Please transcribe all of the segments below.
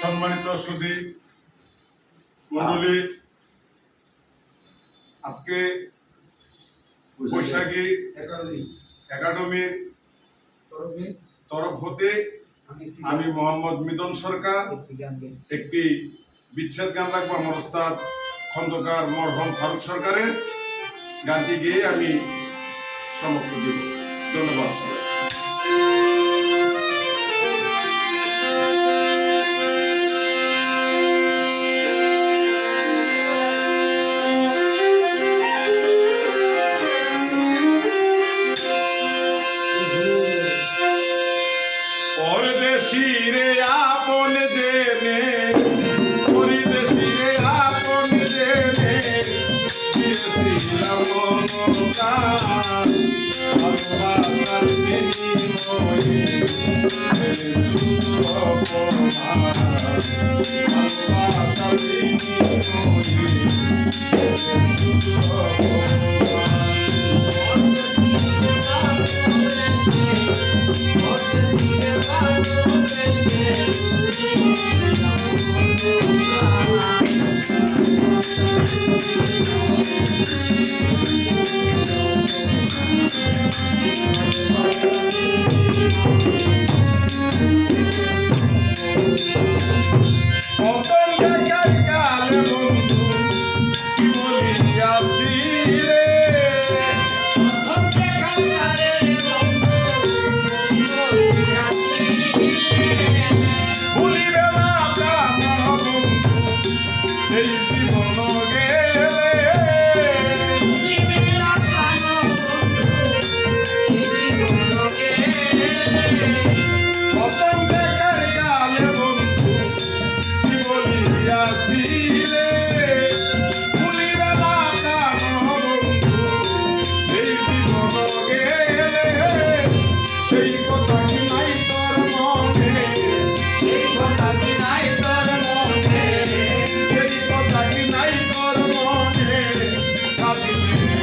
সম্মানিত সুধী মন্ডলী আজকে বৈশাখী একাডেমির তরফ হতে আমি মোহাম্মদ মিদন সরকার, একটি বিচ্ছেদ গান রাখব আমার ওস্তাদ খন্দকার মরহম ফারুক সরকারের। গানটি গিয়ে আমি সমাপ্ত দেব ধন্যবাদ সবাই I'm you. Thank you.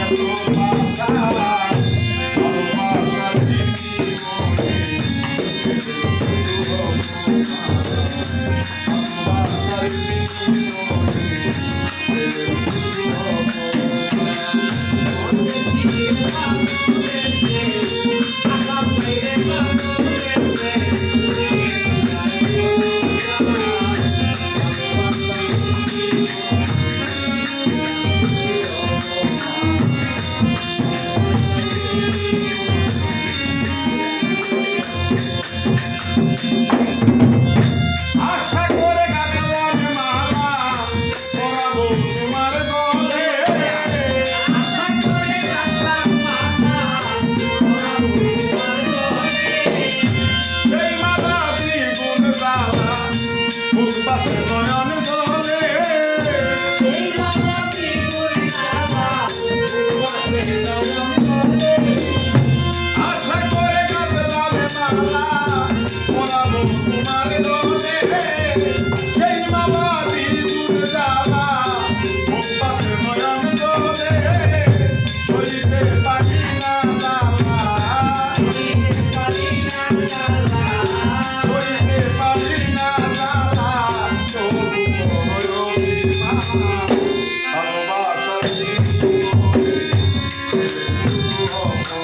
Thank you. আশা করে গানে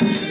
Thank you.